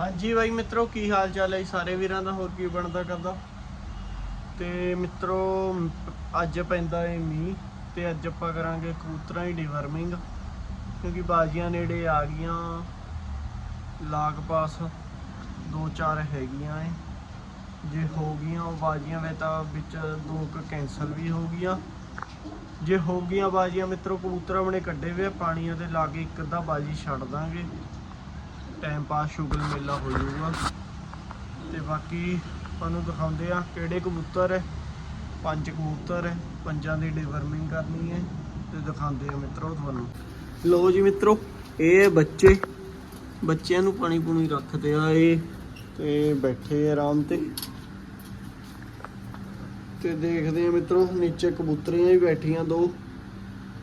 ਹਾਂਜੀ ਬਾਈ ਮਿੱਤਰੋ, ਕੀ ਹਾਲ ਚਾਲ ਹੈ ਜੀ? ਸਾਰੇ ਵੀਰਾਂ ਦਾ ਹੋਰ ਕੀ ਬਣਦਾ ਕਰਦਾ? ਤੇ ਮਿੱਤਰੋ, ਅੱਜ ਪੈਂਦਾ ਏ ਮੀਂਹ ਤੇ ਅੱਜ ਆਪਾਂ ਕਰਾਂਗੇ ਕਬੂਤਰਾਂ ਦੀ ਡਿਵਰਮਿੰਗ ਕਿਉਂਕਿ ਬਾਜ਼ੀਆਂ ਨੇੜੇ ਆ ਗਈਆਂ। ਲਾਗ ਪਾਸ ਦੋ ਚਾਰ ਹੈਗੀਆਂ ਏ। ਜੇ ਹੋ ਗਈਆਂ ਉਹ ਬਾਜ਼ੀਆਂ ਵੇ ਤਾਂ ਵਿੱਚ ਦੋ ਕੁ ਕੈਂਸਲ ਵੀ ਹੋ ਗਈਆਂ। ਜੇ ਹੋ ਗਈਆਂ ਬਾਜ਼ੀਆਂ, ਮਿੱਤਰੋ, ਕਬੂਤਰਾਂ ਬਣੇ ਕੱਢੇ ਵੇ ਪਾਣੀਆਂ ਦੇ ਲਾਗੇ ਇੱਕ ਅੱਧਾ ਬਾਜ਼ੀ ਛੱਡ ਦਾਂਗੇ। ਟਾਈਮ ਪਾਸ ਸ਼ੁਗਲ ਮੇਲਾ ਹੋ ਜਾਊਗਾ। ਤੇ ਬਾਕੀ ਤੁਹਾਨੂੰ ਦਿਖਾਉਂਦੇ ਆ ਕਿਹੜੇ ਕਬੂਤਰ ਹੈ। ਪੰਜ ਕਬੂਤਰ ਹੈ, ਪੰਜਾਂ ਦੀ ਡਿਵਰਮਿੰਗ ਕਰਨੀ ਹੈ ਤੇ ਦਿਖਾਉਂਦੇ ਆ ਮਿੱਤਰੋ ਤੁਹਾਨੂੰ। ਲੋ ਜੀ ਮਿੱਤਰੋ, ਇਹ ਹੈ ਬੱਚੇ। ਬੱਚਿਆਂ ਨੂੰ ਪਾਣੀ ਪੂਣੀ ਰੱਖਦੇ ਆ ਇਹ ਤੇ ਬੈਠੇ ਆਰਾਮ ਤੇ। ਤੇ ਦੇਖਦੇ ਆ ਮਿੱਤਰੋ, ਨੀਚੇ ਕਬੂਤਰੀਆਂ ਵੀ ਬੈਠੀਆਂ ਦੋ।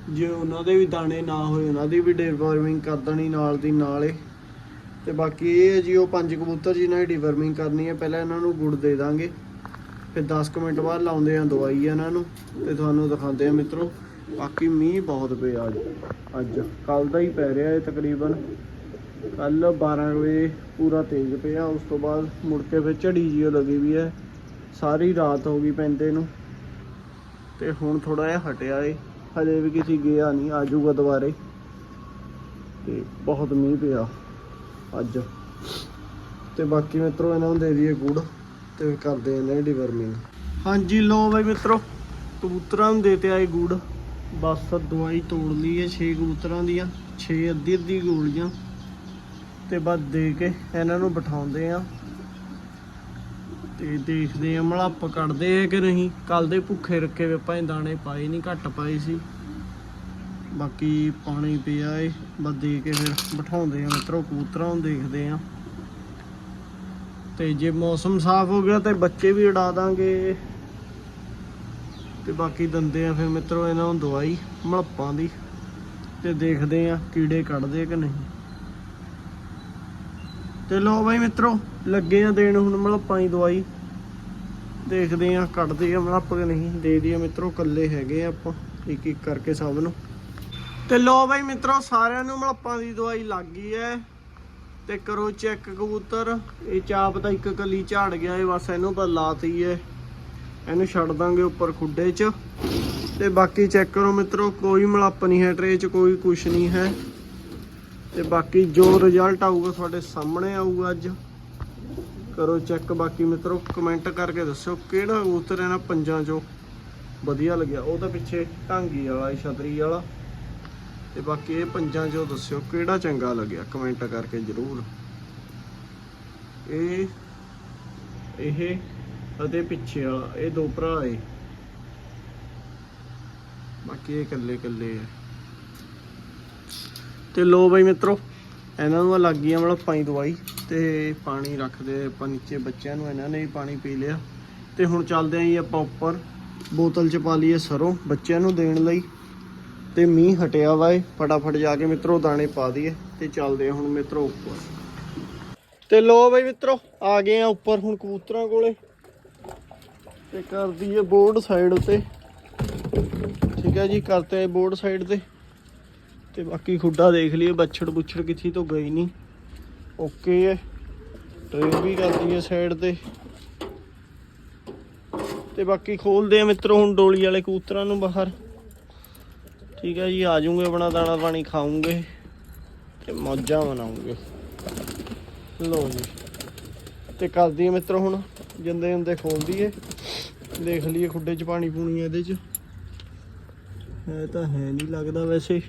ਜੇ ਉਹਨਾਂ ਦੇ ਵੀ ਦਾਣੇ ਨਾ ਹੋਏ, ਉਹਨਾਂ ਦੀ ਵੀ ਡਿਵਰਮਿੰਗ ਕਰ ਦੇਣੀ ਨਾਲ ਦੀ ਨਾਲ ਏ ਤੇ ਬਾਕੀ ਇਹ ਹੈ ਜੀ, ਉਹ ਪੰਜ ਕਬੂਤਰ ਜਿਨ੍ਹਾਂ ਦੀ ਡਿਵਰਮਿੰਗ ਕਰਨੀ ਹੈ, ਪਹਿਲਾਂ ਇਹਨਾਂ ਨੂੰ ਗੁੜ ਦੇ ਦਾਂਗੇ। ਫਿਰ 10 ਕੁ ਮਿੰਟ ਬਾਅਦ ਲਾਉਂਦੇ ਆ ਦਵਾਈ ਇਹਨਾਂ ਨੂੰ, ਤੇ ਤੁਹਾਨੂੰ ਦਿਖਾਉਂਦੇ ਆ ਮਿੱਤਰੋ। ਬਾਕੀ ਮੀਂਹ ਬਹੁਤ ਪਿਆ ਅੱਜ। ਅੱਜ ਕੱਲ ਦਾ ਹੀ ਪੈ ਰਿਹਾ ਹੈ ਤਕਰੀਬਨ। ਕੱਲ 12 ਵਜੇ ਪੂਰਾ ਤੇਜ਼ ਪਿਆ, ਉਸ ਤੋਂ ਬਾਅਦ ਮੁੜ ਕੇ ਫਿਰ ਝੜੀ ਜਿਹੀ ਲੱਗੀ ਵੀ ਹੈ। ਸਾਰੀ ਰਾਤ ਹੋ ਗਈ ਪੈਂਦੇ ਨੂੰ। ਤੇ ਹੁਣ ਥੋੜਾ ਜਿਹਾ ਹਟਿਆ ਏ। ਹਜੇ ਵੀ ਕਿਸੇ ਗਿਆ ਨਹੀਂ ਆਜੂਗਾ ਦੁਬਾਰੇ। ਤੇ ਬਹੁਤ ਮੀਂਹ ਪਿਆ। ਅੱਜ। ਤੇ ਬਾਕੀ ਮਿੱਤਰੋ, ਇਹਨਾਂ ਨੂੰ ਦੇ ਦਈਏ ਗੁੜ ਤੇ ਕਰਦੇ ਇਹਨਾਂ ਦੀ ਡਿਵਰਮਿੰਗ। ਹਾਂਜੀ ਲੋ ਬਾਈ ਮਿੱਤਰੋ, ਕਬੂਤਰਾਂ ਨੂੰ ਦੇਤੇ ਆਏ ਗੁੜ। ਬਸ ਦਵਾਈ ਤੋੜ ਲਈ ਹੈ 6 ਕਬੂਤਰਾਂ ਦੀਆਂ 6 ਅੱਧੀ ਅੱਧੀ ਗੋਲੀਆਂ ਤੇ ਬਸ ਦੇ ਕੇ ਇਹਨਾਂ ਨੂੰ ਬਿਠਾਉਂਦੇ ਆ ਤੇ ਦੇਖਦੇ ਆ ਮਲੱਪ ਕੱਢਦੇ ਆ ਕਿ ਨਹੀਂ। ਕੱਲ ਦੇ ਭੁੱਖੇ ਰੱਖੇ ਵੇ ਭਾਵੇਂ ਦਾਣੇ ਪਾਏ ਨਹੀਂ ਘੱਟ ਪਾਏ ਸੀ। ਬਾਕੀ ਪਾਣੀ ਪਿਆ ਏ, ਬਸ ਦੇ ਕੇ ਫਿਰ ਬਿਠਾਉਂਦੇ ਆ, ਮਿੱਤਰੋ ਕਬੂਤਰਾਂ ਨੂੰ ਦੇਖਦੇ ਆ। ਤੇ ਜੇ ਮੌਸਮ ਸਾਫ਼ ਹੋ ਗਿਆ ਤੇ ਬੱਚੇ ਵੀ ਉਡਾ ਦਾਂਗੇ। ਤੇ ਬਾਕੀ ਦੰਦੇ ਆ ਫਿਰ ਮਿੱਤਰੋ ਇਹਨਾਂ ਨੂੰ ਦਵਾਈ ਮਲੱਪਾਂ ਦੀ। ਤੇ ਦੇਖਦੇ ਆ ਕੀੜੇ ਕੱਢਦੇ ਕਿ ਨਹੀਂ। ਤੇ ਲੋ ਬਾਈ ਮਿੱਤਰੋ, ਲੱਗੇ ਆ ਦੇਣ ਹੁਣ ਮਲੱਪਾਂ ਦੀ ਦਵਾਈ। ਦੇਖਦੇ ਆ ਕੱਢਦੇ ਆ ਮਲੱਪ ਕਿ ਨਹੀਂ, ਦੇ ਦਈਏ ਮਿੱਤਰੋ ਕੱਲੇ ਹੈਗੇ ਆ ਆਪਾਂ ਇੱਕ ਇੱਕ ਕਰਕੇ ਸਭ ਨੂੰ। ਤੇ ਲੋ ਬਾਈ ਮਿੱਤਰੋ ਸਾਰਿਆਂ ਨੂੰ ਮਲੱਪਾਂ ਦੀ ਦਵਾਈ ਲੱਗ ਗਈ ਐ। ਤੇ ਕਰੋ ਚੈੱਕ ਕਬੂਤਰ। ਇਹ ਚਾਪ ਤਾਂ ਇੱਕ ਕਲੀ ਝਾੜ ਗਿਆ ਏ ਬਸ ਇਹਨੂੰ ਤਾਂ ਲਾਤੀ ਏ ਇਹਨੂੰ ਛੱਡ ਦਾਂਗੇ ਉੱਪਰ ਖੁੱਡੇ 'ਚ। ਤੇ ਬਾਕੀ ਚੈੱਕ ਕਰੋ ਮਿੱਤਰੋ ਕੋਈ ਮਲੱਪ ਨਹੀਂ ਹੈ ਟਰੇ 'ਚ ਕੋਈ ਕੁਛ ਨਹੀਂ ਹੈ। ਤੇ ਬਾਕੀ ਜੋ ਰਿਜ਼ਲਟ ਆਊਗਾ ਤੁਹਾਡੇ ਸਾਹਮਣੇ ਆਊਗਾ ਅੱਜ। ਕਰੋ ਚੈੱਕ ਬਾਕੀ ਮਿੱਤਰੋ ਕਮੈਂਟ ਕਰਕੇ ਦੱਸਿਓ ਕਿਹੜਾ ਕਬੂਤਰ ਇਹਨਾਂ ਪੰਜਾਂ 'ਚੋਂ ਵਧੀਆ ਲੱਗਿਆ। ਉਹ ਤਾਂ ਪਿੱਛੇ ਢਾਂਗੀ ਵਾਲਾ ਏ, ਛਤਰੀ ਵਾਲਾ। ਤੇ ਬਾਕੀ ਇਹ ਪੰਜਾਂ 'ਚੋਂ ਦੱਸਿਓ ਕਿਹੜਾ ਚੰਗਾ ਲੱਗਿਆ? ਕਮੈਂਟ ਕਰਕੇ ਜਰੂਰ। ਇਹ ਇਹ ਅਤੇ ਪਿੱਛੇ ਵਾਲਾ, ਇਹ ਦੋ ਭਰਾ ਏ। ਬਾਕੀ ਇਹ ਇਕੱਲੇ ਇਕੱਲੇ ਆ। ਤੇ ਲੋ ਬਈ ਮਿੱਤਰੋ, ਇਹਨਾਂ ਨੂੰ ਲੱਗ ਗਈ ਮਤਲਬ ਪਾਣੀ ਦਵਾਈ ਤੇ ਪਾਣੀ ਰੱਖਦੇ ਆਪਾਂ ਨੀਚੇ, ਬੱਚਿਆਂ ਨੂੰ ਇਹਨਾਂ ਨੇ ਵੀ ਪਾਣੀ ਪੀ ਲਿਆ। ਤੇ ਹੁਣ ਚੱਲਦੇ ਆਂ ਜੀ ਆਪਾਂ ਉੱਪਰ, ਬੋਤਲ 'ਚ ਪਾ ਲਈਏ ਸਰੋਂ ਬੱਚਿਆਂ ਨੂੰ ਦੇਣ ਲਈ। ਤੇ ਮੀਂਹ ਹਟਿਆ ਵਾ ਏ। ਫਟਾਫਟ ਜਾ ਕੇ ਮਿੱਤਰੋ ਦਾਣੇ ਪਾ ਦਈਏ ਤੇ ਚੱਲਦੇ ਆ ਹੁਣ ਮਿੱਤਰੋ ਉੱਪਰ। ਤੇ ਲੋ ਬਈ ਮਿੱਤਰੋ, ਆ ਗਏ ਆ ਉੱਪਰ ਹੁਣ ਕਬੂਤਰਾਂ ਕੋਲੇ। ਤੇ ਕਰ ਦਈਏ ਬੋਰਡ ਸਾਈਡ ਉਤੇ। ਠੀਕ ਹੈ ਜੀ ਕਰਤੇ ਬੋਰਡ ਸਾਈਡ ਤੇ। ਤੇ ਬਾਕੀ ਖੁੱਡਾ ਦੇਖ ਲਈਏ, ਬੱਛੜ ਬੁੱਛੜ ਕਿੱਥੇ ਤੋਂ ਗਈ ਨਹੀਂ ਓਕੇ ਹੈ ਟ੍ਰੇਨ ਵੀ ਕਰਦੀ ਹੈ ਸਾਈਡ ਤੇ। ਤੇ ਬਾਕੀ ਖੋਲਦੇ ਆ ਮਿੱਤਰੋ ਹੁਣ ਡੋਲੀ ਵਾਲੇ ਕਬੂਤਰਾਂ ਨੂੰ ਬਾਹਰ। ਠੀਕ ਹੈ ਜੀ, ਆ ਜਾਊਂਗੇ ਆਪਣਾ ਦਾਣਾ ਪਾਣੀ ਖਾਉਂਗੇ ਤੇ ਮੌਜਾਂ ਮਨਾਉਂਗੇ ਲੋ ਜੀ। ਤੇ ਕਰਦੀ ਮਿੱਤਰ ਮਿੱਤਰੋ ਹੁਣ, ਜਿੰਦੇ ਜਿੰਦੇ ਖੋਲ ਦਈਏ ਦੇਖ ਲਈਏ ਖੁੱਡੇ 'ਚ ਪਾਣੀ ਪੂਣੀ ਇਹਦੇ 'ਚ। ਹੈ ਤਾਂ ਹੈ ਨਹੀਂ ਲੱਗਦਾ ਵੈਸੇ।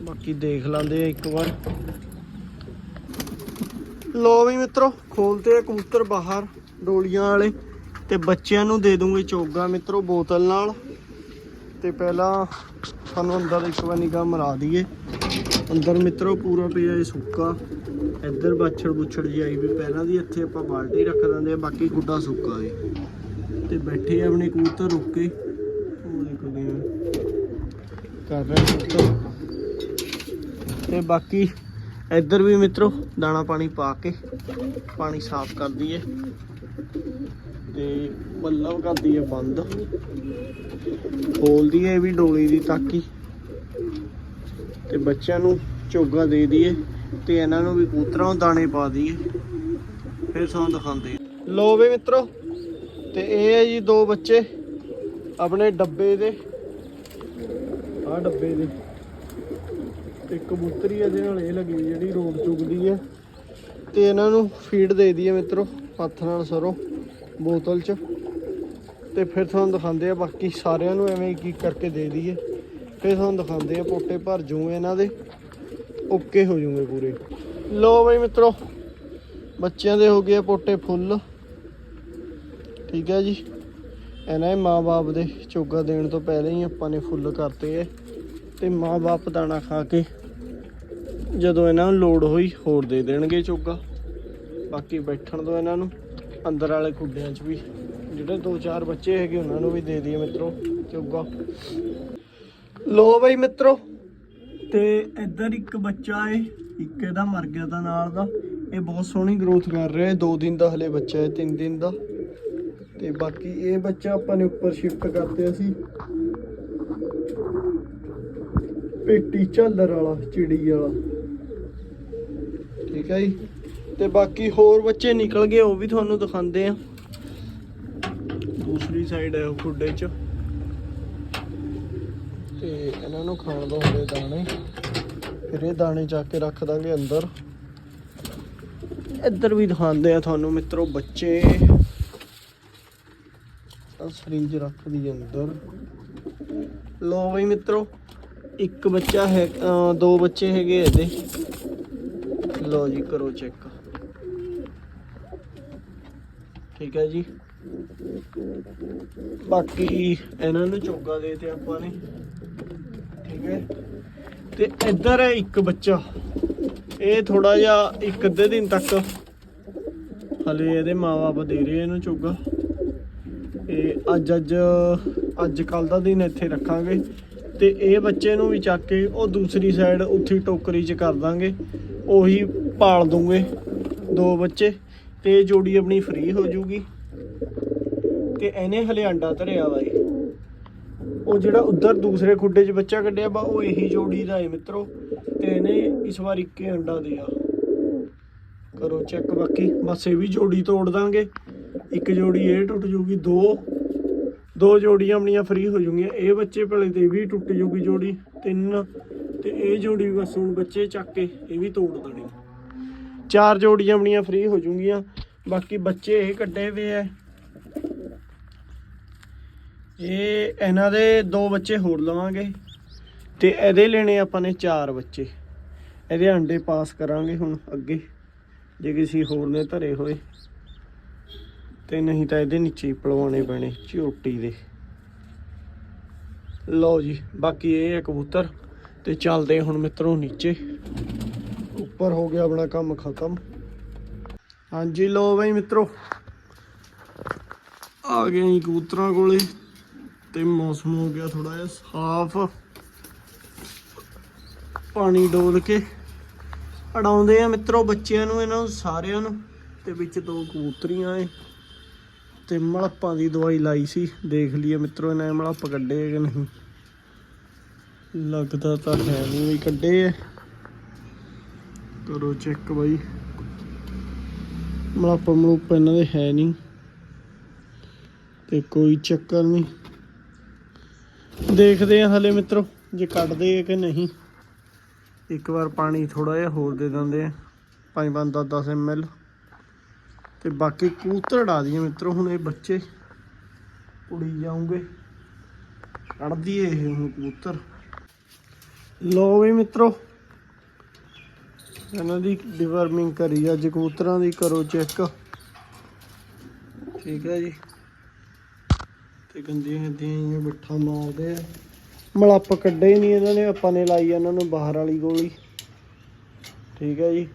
ਬਾਕੀ ਦੇਖ ਲਾਂਦੇ ਆ ਇੱਕ ਵਾਰ। ਲੋ ਵੀ ਮਿੱਤਰੋ, ਖੋਲਤੇ ਆ ਕਬੂਤਰ ਬਾਹਰ, ਡੋਲੀਆਂ ਵਾਲੇ। ਤੇ ਬੱਚਿਆਂ ਨੂੰ ਦੇ ਦੂੰਗੇ ਚੋਗਾ ਮਿੱਤਰੋ ਬੋਤਲ ਨਾਲ। ਤੇ ਪਹਿਲਾਂ ਤੁਹਾਨੂੰ ਅੰਦਰ ਇੱਕ ਵਾਰ ਨਿਗਾਹ ਮਰਾ ਦਈਏ। ਅੰਦਰ ਮਿੱਤਰੋ ਪੂਰਾ ਪਿਆ ਇਹ ਸੁੱਕਾ। ਇੱਧਰ ਬਾਛੜ ਬੁੱਛੜ ਜੀ ਆਈ ਵੀ ਪਹਿਲਾਂ ਦੀ ਇੱਥੇ ਆਪਾਂ ਬਾਲਟੀ ਰੱਖ ਦਿੰਦੇ ਆ, ਬਾਕੀ ਗੁੱਡਾ ਸੁੱਕਾ ਏ। ਤੇ ਬੈਠੇ ਆ ਆਪਣੇ ਕਬੂਤਰ ਰੁੱਕ ਕੇ। ਉਹ ਦੇਖੋ ਕਿਵੇਂ ਕਰ ਰਹੇ ਕਬੂਤਰ। ਤੇ ਬਾਕੀ ਇੱਧਰ ਵੀ ਮਿੱਤਰੋ ਦਾਣਾ ਪਾਣੀ ਪਾ ਕੇ, ਪਾਣੀ ਸਾਫ਼ ਕਰ ਦਈਏ। ਤੇ ਬੱਲਬ ਕਰ ਦਈਏ ਬੰਦ। ਖੋਲ ਦਈਏ ਵੀ ਡੋਲੀ ਦੀ ਤਾਕੀ। ਤੇ ਬੱਚਿਆਂ ਨੂੰ ਚੋਗਾ ਦੇ ਦਈਏ ਤੇ ਇਹਨਾਂ ਨੂੰ ਵੀ ਕਬੂਤਰਾਂ ਦਾਣੇ ਪਾ ਦਈਏ। ਫਿਰ ਸਾਨੂੰ ਦਿਖਾਉਂਦੇ ਲੋ ਵੇ ਮਿੱਤਰੋ, ਤੇ ਇਹ ਹੈ ਜੀ ਦੋ ਬੱਚੇ ਆਪਣੇ ਡੱਬੇ ਦੇ। ਆ ਡੱਬੇ ਦੇ। ਤੇ ਕਬੂਤਰੀ ਇਹਦੇ ਨਾਲ ਇਹ ਲੱਗੀ ਜਿਹੜੀ ਰੋਡ ਚੁਗਦੀ ਹੈ ਤੇ ਇਹਨਾਂ ਨੂੰ ਫੀਡ ਦੇ ਦਈਏ ਮਿੱਤਰੋ, ਹੱਥ ਨਾਲ ਸਰੋਂ। ਬੋਤਲ 'ਚ। ਤੇ ਫਿਰ ਤੁਹਾਨੂੰ ਦਿਖਾਉਂਦੇ ਆ ਬਾਕੀ ਸਾਰਿਆਂ ਨੂੰ ਐਵੇਂ ਕੀ ਕਰਕੇ ਦੇ ਦਈਏ। ਫਿਰ ਤੁਹਾਨੂੰ ਦਿਖਾਉਂਦੇ ਆ ਪੋਟੇ ਭਰ ਜੂਗੇ ਇਹਨਾਂ ਦੇ। ਓਕੇ ਹੋ ਜੂਗੇ ਪੂਰੇ। ਲੋ ਬਈ ਮਿੱਤਰੋ, ਬੱਚਿਆਂ ਦੇ ਹੋ ਗਏ ਪੋਟੇ ਫੁੱਲ। ਠੀਕ ਹੈ ਜੀ। ਇਹਨਾਂ ਦੇ ਮਾਂ-ਬਾਪ ਦੇ ਚੋਗਾ ਦੇਣ ਤੋਂ ਪਹਿਲਾਂ ਹੀ ਆਪਾਂ ਨੇ ਫੁੱਲ ਕਰਤੇ ਐ ਤੇ ਮਾਂ-ਬਾਪ ਦਾਣਾ ਖਾ ਕੇ ਜਦੋਂ ਇਹਨਾਂ ਨੂੰ ਲੋੜ ਹੋਈ ਹੋਰ ਦੇ ਦੇਣਗੇ ਚੋਗਾ। ਬਾਕੀ ਬੈਠਣ ਤੋਂ ਇਹਨਾਂ ਨੂੰ। ਅੰਦਰ ਵਾਲੇ ਖੁੱਡਿਆਂ 'ਚ ਵੀ। ਜਿਹੜੇ ਦੋ ਚਾਰ ਬੱਚੇ ਹੈਗੇ, ਉਹਨਾਂ ਨੂੰ ਵੀ ਦੇ ਦਈਏ ਮਿੱਤਰੋ, ਚੋਗਾ। ਲੋ ਬਈ ਮਿੱਤਰੋ, ਤੇ ਇੱਧਰ ਇੱਕ ਬੱਚਾ ਏ, ਇੱਕ ਇਹਦਾ ਮਰ ਗਿਆ ਦਾ ਨਾਲ ਦਾ। ਇਹ ਬਹੁਤ ਸੋਹਣੀ ਗਰੋਥ ਕਰ ਰਿਹਾ ਹੈ 2 ਦਿਨ ਦਾ ਹਲੇ ਬੱਚਾ ਹੈ 3 ਦਿਨ ਦਾ। ਤੇ ਬਾਕੀ ਇਹ ਬੱਚਾ ਆਪਾਂ ਨੇ ਉੱਪਰ ਸ਼ਿਫਟ ਕਰਤੇ ਅਸੀਂ ਪੇਟੀ ਝੱਲਰ ਵਾਲਾ, ਚਿੜੀ ਵਾਲਾ। ਠੀਕ ਹੈ ਜੀ? ਤੇ ਬਾਕੀ ਹੋਰ ਬੱਚੇ ਨਿਕਲ ਗਏ, ਉਹ ਵੀ ਤੁਹਾਨੂੰ ਦਿਖਾਉਂਦੇ ਆ। ਦੂਸਰੀ ਸਾਈਡ ਹੈ ਉਹ ਖੁੱਡੇ 'ਚ। ਤੇ ਇਹਨਾਂ ਨੂੰ ਖਾਣ ਦੋ ਹਲੇ ਦਾਣੇ। ਫਿਰ ਇਹ ਦਾਣੇ ਚੱਕ ਕੇ ਰੱਖ ਦਾਂਗੇ ਅੰਦਰ। ਇੱਧਰ ਵੀ ਦਿਖਾਉਂਦੇ ਆ ਤੁਹਾਨੂੰ ਮਿੱਤਰੋ ਬੱਚੇ। ਆ ਸਰਿੰਜ ਰੱਖ ਦੀ ਅੰਦਰ। ਲੋ ਬਈ ਮਿੱਤਰੋ, ਇੱਕ ਬੱਚਾ ਹੈ ਦੋ ਬੱਚੇ ਹੈਗੇ ਇਹਦੇ। ਲੋ ਜੀ ਕਰੋ ਚੈੱਕ ਠੀਕ ਹੈ ਜੀ। ਬਾਕੀ ਇਹਨਾਂ ਨੂੰ ਚੋਗਾ ਦੇ ਤੇ ਆਪਾਂ ਨੇ। ਠੀਕ ਹੈ। ਤੇ ਇੱਧਰ ਹੈ ਇੱਕ ਬੱਚਾ। ਇਹ ਥੋੜਾ ਜਿਹਾ ਇੱਕ ਅੱਧੇ ਦਿਨ ਤੱਕ ਹਲੇ ਇਹਦੇ ਮਾਪੇ ਦੇ ਰਹੇ ਇਹਨੂੰ ਚੋਗਾ। ਇਹ ਅੱਜ ਅੱਜ ਅੱਜ ਕੱਲ ਦਾ ਦਿਨ ਇੱਥੇ ਰੱਖਾਂਗੇ। ਤੇ ਇਹ ਬੱਚੇ ਨੂੰ ਵੀ ਚੱਕ ਕੇ ਉਹ ਦੂਸਰੀ ਸਾਈਡ ਉੱਥੇ ਟੋਕਰੀ 'ਚ ਕਰ ਦਾਂਗੇ। ਉਹੀ ਪਾਲ ਦੂੰਗੇ ਦੋ ਬੱਚੇ। ਤੇ ਇਹ ਜੋੜੀ ਆਪਣੀ ਫ੍ਰੀ ਹੋ ਜਾਊਗੀ ਤੇ ਇਹਨੇ ਹਲੇ ਅੰਡਾ ਧਰਿਆ ਵਾ ਇਹ। ਉਹ ਜਿਹੜਾ ਉੱਧਰ ਦੂਸਰੇ ਖੁੱਡੇ 'ਚ ਬੱਚਾ ਕੱਢਿਆ ਵਾ, ਉਹ ਇਹੀ ਜੋੜੀ ਦਾ ਹੈ ਮਿੱਤਰੋ। ਤੇ ਇਹਨੇ ਇਸ ਵਾਰ ਇੱਕੇ ਅੰਡਾ ਦਿਆ। ਕਰੋ ਚੈੱਕ ਬਾਕੀ। ਬਸ ਇਹ ਵੀ ਜੋੜੀ ਤੋੜ ਦਾਂਗੇ। ਇੱਕ ਜੋੜੀ ਇਹ ਟੁੱਟ ਜੂਗੀ, ਦੋ। ਦੋ ਜੋੜੀਆਂ ਆਪਣੀਆਂ ਫ੍ਰੀ ਹੋ ਜੂਗੀਆਂ। ਇਹ ਬੱਚੇ ਭਲੇ ਤੇ ਇਹ ਵੀ ਟੁੱਟ ਜੂਗੀ ਜੋੜੀ। ਤਿੰਨ। ਤੇ ਇਹ ਜੋੜੀ ਬਸ ਹੁਣ ਬੱਚੇ ਚੱਕ ਕੇ ਇਹ ਵੀ ਤੋੜ ਦੇਣੀ। ਚਾਰ ਜੋੜੀਆਂ ਆਪਣੀਆਂ ਫ੍ਰੀ ਹੋ ਜੂਗੀਆਂ। ਬਾਕੀ ਬੱਚੇ ਇਹ ਕੱਢੇ ਹੋਏ ਐ ਇਹ ਇਹਨਾਂ ਦੇ ਦੋ ਬੱਚੇ ਹੋਰ ਲਵਾਂਗੇ। ਤੇ ਇਹਦੇ ਲੈਣੇ ਆਪਾਂ ਨੇ ਚਾਰ ਬੱਚੇ। ਇਹਦੇ ਆਂਡੇ ਪਾਸ ਕਰਾਂਗੇ ਹੁਣ ਅੱਗੇ। ਜੇ ਕਿਸੇ ਹੋਰ ਨੇ ਧਰੇ ਹੋਏ। ਤੇ ਨਹੀਂ ਤਾਂ ਇਹਦੇ ਨੀਚੇ ਹੀ ਪਲਵਾਉਣੇ ਪੈਣੇ, ਝੋਟੀ ਦੇ। ਲਓ ਜੀ, ਬਾਕੀ ਇਹ ਹੈ ਕਬੂਤਰ। ਤੇ ਚੱਲਦੇ ਹੁਣ ਮਿੱਤਰੋ ਨੀਚੇ। ਪਰ ਹੋ ਗਿਆ ਆਪਣਾ ਕੰਮ ਖਤਮ। ਹਾਂਜੀ ਲੋ ਬਈ ਮਿੱਤਰੋ। ਆ ਗਏ ਜੀ ਕਬੂਤਰਾਂ ਕੋਲੇ ਤੇ ਮੌਸਮ ਹੋ ਗਿਆ ਥੋੜਾ ਜਿਹਾ ਸਾਫ਼। ਪਾਣੀ ਡੋਲ ਕੇ ਅੜਾਉਂਦੇ ਆ ਮਿੱਤਰੋ ਬੱਚਿਆਂ ਨੂੰ, ਇਹਨਾਂ ਨੂੰ, ਸਾਰਿਆਂ ਨੂੰ। ਤੇ ਵਿੱਚ ਦੋ ਕਬੂਤਰੀਆਂ ਏ ਤੇ ਮਲੱਪਾਂ ਦੀ ਦਵਾਈ ਲਾਈ ਸੀ। ਦੇਖ ਲਈਏ ਮਿੱਤਰੋ, ਇਹਨਾਂ ਨੇ ਮਲੱਪ ਕੱਢੇ ਕਿ ਨਹੀਂ। ਲੱਗਦਾ ਤਾਂ ਹੈ ਨਹੀਂ ਵੀ ਕੱਢੇ ਐ ਕਰੋ ਚੈੱਕ ਬਾਈ। ਮਲੱਪ ਮਲੂਪ ਇਹਨਾਂ ਦੇ ਹੈ ਨਹੀਂ। ਤੇ ਕੋਈ ਚੱਕਰ ਨਹੀਂ। ਦੇਖਦੇ ਆ ਹਲੇ ਮਿੱਤਰੋ, ਜੇ ਕੱਢਦੇ ਆ ਕਿ ਨਹੀਂ। ਇੱਕ ਵਾਰ ਪਾਣੀ ਥੋੜਾ ਜਿਹਾ ਹੋਰ ਦੇ ਦਿੰਦੇ ਆ। 5 5 10 10 ml ਤੇ ਬਾਕੀ ਕਬੂਤਰ ਡਾ ਦਈਏ ਮਿੱਤਰੋ, ਹੁਣ ਇਹ ਬੱਚੇ ਉੜੀ ਜਾਉਂਗੇ ਕੱਢ ਦਈਏ ਇਹ ਹੁਣ ਕਬੂਤਰ। ਲੋ ਵੀ ਮਿੱਤਰੋ ਇਹਨਾਂ ਦੀ ਡਿਵਰਮਿੰਗ ਕਰੀ ਅੱਜ ਕਬੂਤਰਾਂ ਦੀ ਕਰੋ ਚੈੱਕ ਠੀਕ ਹੈ ਜੀ। ਤੇ ਗੰਦੀਆਂ ਗੰਦੀਆਂ ਜਿਹੀਆਂ ਬਿੱਠਾ ਮਾਰਦੇ ਆ। ਮਲੱਪ ਕੱਢੇ ਨਹੀਂ ਇਹਨਾਂ ਨੇ, ਆਪਾਂ ਨੇ ਲਾਈ ਇਹਨਾਂ ਨੂੰ ਬਾਹਰ ਵਾਲੀ ਗੋਲੀ। ਠੀਕ ਹੈ ਜੀ।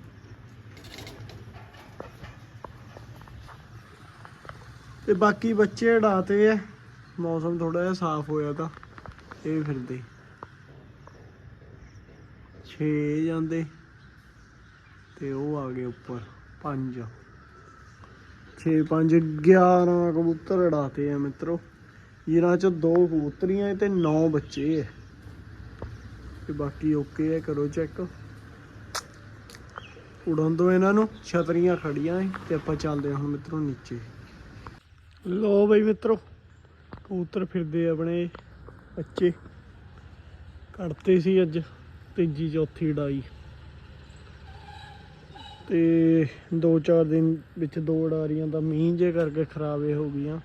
ਤੇ ਬਾਕੀ ਬੱਚੇ ਉਡਾਤੇ ਐ ਮੌਸਮ ਥੋੜਾ ਜਿਹਾ ਸਾਫ਼ ਹੋਇਆ ਤਾਂ, ਇਹ ਫਿਰਦੇ। 6 ਜਾਂਦੇ। ਤੇ ਉਹ ਆ ਗਏ ਉੱਪਰ 5 6 5 11 ਕਬੂਤਰ ਉਡਾਤੇ ਆ ਮਿੱਤਰੋ। ਜਿਨ੍ਹਾਂ ਚ ਦੋ ਕਬੂਤਰੀਆਂ ਤੇ 9 ਬੱਚੇ ਐ ਤੇ ਬਾਕੀ ਓਕੇ ਐ ਕਰੋ ਚੈੱਕ। ਉਡਣ ਦੋ ਇਹਨਾਂ ਨੂੰ, ਛਤਰੀਆਂ ਖੜੀਆਂ ਏ, ਤੇ ਆਪਾਂ ਚੱਲਦੇ ਹਾਂ ਹੁਣ ਮਿੱਤਰੋ ਨੀਚੇ। ਲੋ ਬਈ ਮਿੱਤਰੋ, ਕਬੂਤਰ ਫਿਰਦੇ ਆਪਣੇ ਬੱਚੇ। ਕੱਢਤੇ ਸੀ ਅੱਜ, ਤੀਜੀ, ਚੌਥੀ ਉਡਾਈ ਤੇ 2-4 ਦਿਨ ਵਿੱਚ ਦੋ ਉਡਾਰੀਆਂ ਦਾ ਮੀਂਹ ਜੇ ਕਰਕੇ ਖਰਾਬੇ ਹੋ ਗਈਆਂ।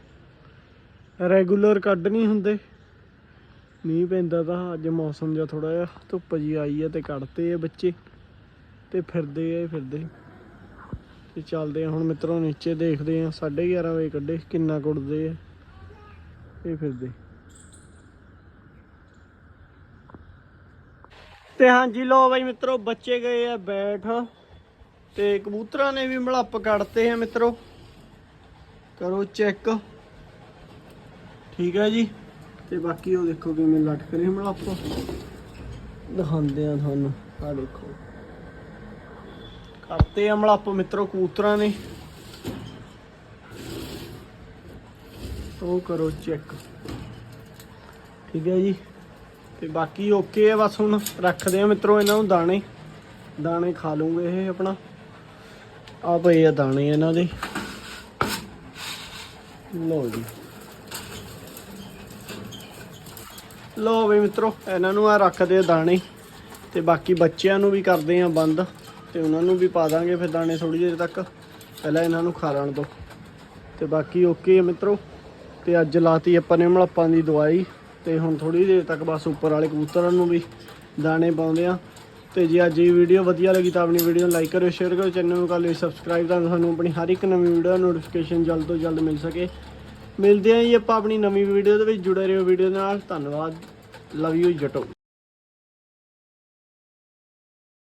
ਰੈਗੂਲਰ ਕੱਢ ਨਹੀਂ ਹੁੰਦੇ। ਮੀਂਹ ਪੈਂਦਾ ਤਾਂ ਅੱਜ ਮੌਸਮ ਜਿਹਾ ਥੋੜਾ ਜਿਹਾ, ਧੁੱਪ ਜੀ ਆਈ ਹੈ ਤੇ ਕੱਢਤੇ ਆ ਬੱਚੇ ਤੇ ਫਿਰਦੇ ਆ ਫਿਰਦੇ। ਤੇ ਚੱਲਦੇ ਆ ਹੁਣ ਮਿੱਤਰੋ ਨੀਚੇ ਦੇਖਦੇ ਆ 11:30 ਵਜੇ ਕੱਢੇ, ਕਿੰਨਾ ਕੁੱਟਦੇ ਆ। ਇਹ ਫਿਰਦੇ। ਤੇ ਹਾਂਜੀ ਲੋ ਬਾਈ ਮਿੱਤਰੋ ਬੱਚੇ ਗਏ ਆ ਬੈਠ। ਤੇ ਕਬੂਤਰਾਂ ਨੇ ਵੀ ਮਲੱਪ ਕੱਢਤੇ ਆ ਮਿੱਤਰੋ। ਕਰੋ ਚੈੱਕ। ਠੀਕ ਹੈ ਜੀ। ਤੇ ਬਾਕੀ ਉਹ ਦੇਖੋ ਕਿਵੇਂ ਲਟਕ ਰਹੇ ਮਲੱਪ। ਦਿਖਾਉਂਦੇ ਆ ਤੁਹਾਨੂੰ। ਆ ਦੇਖੋ। ਕਰਤੇ ਆ ਮਲੱਪ ਮਿੱਤਰੋ ਕਬੂਤਰਾਂ ਨੇ। ਉਹ ਕਰੋ ਚੈੱਕ। ਠੀਕ ਹੈ ਜੀ। ਤੇ ਬਾਕੀ ਓਕੇ ਆ ਬਸ ਹੁਣ। ਰੱਖਦੇ ਆ ਮਿੱਤਰੋ ਇਹਨਾਂ ਨੂੰ ਦਾਣੇ। ਦਾਣੇ ਖਾ ਲੂਗੇ ਇਹ ਆਪਣਾ। ਆ ਪਏ ਆ ਦਾਣੇ ਇਹਨਾਂ ਦੇ। ਲਓ ਜੀ। ਲਓ ਵੀ ਮਿੱਤਰੋ, ਇਹਨਾਂ ਨੂੰ ਆ ਰੱਖਦੇ ਆ ਦਾਣੇ ਤੇ ਬਾਕੀ ਬੱਚਿਆਂ ਨੂੰ ਵੀ ਕਰਦੇ ਆ ਬੰਦ ਤੇ ਉਹਨਾਂ ਨੂੰ ਵੀ ਪਾ ਦਾਂਗੇ ਫਿਰ ਦਾਣੇ ਥੋੜੀ ਦੇਰ ਤੱਕ। ਪਹਿਲਾਂ ਇਹਨਾਂ ਨੂੰ ਖਾ ਲੈਣ ਦੋ ਤੇ ਬਾਕੀ ਓਕੇ ਆ ਮਿੱਤਰੋ। ਤੇ ਅੱਜ ਲਾਤੀ ਆਪਾਂ ਨੇ ਮਲੱਪਾਂ ਦੀ ਦਵਾਈ ਤੇ ਹੁਣ ਥੋੜੀ ਦੇਰ ਤੱਕ ਬਸ ਉੱਪਰ ਵਾਲੇ ਕਬੂਤਰਾਂ ਨੂੰ ਵੀ ਦਾਣੇ ਪਾਉਂਦੇ ਆ। ਤੇ ਜੇ ਅੱਜ ਇਹ ਵੀਡੀਓ ਵਧੀਆ ਲੱਗੀ ਤਾਂ ਆਪਣੀ ਵੀਡੀਓ ਨੂੰ ਲਾਈਕ ਕਰੋ ਸ਼ੇਅਰ ਕਰੋ ਚੈਨਲ ਨੂੰ ਕਰ ਲਿਓ ਸਬਸਕ੍ਰਾਈਬ ਤਾਂ ਤੁਹਾਨੂੰ ਆਪਣੀ ਹਰ ਇੱਕ ਨਵੀਂ ਵੀਡੀਓ ਦਾ ਨੋਟੀਫਿਕੇਸ਼ਨ ਜਲਦ ਤੋਂ ਜਲਦ ਮਿਲ ਸਕੇ। ਮਿਲਦੇ ਆਂ ਜੀ ਆਪਾਂ ਆਪਣੀ ਨਵੀਂ ਵੀਡੀਓ ਦੇ ਵਿੱਚ, ਜੁੜੇ ਰਹੋ ਵੀਡੀਓ ਨਾਲ, ਧੰਨਵਾਦ ਲਵ ਯੂ ਜਟੋ।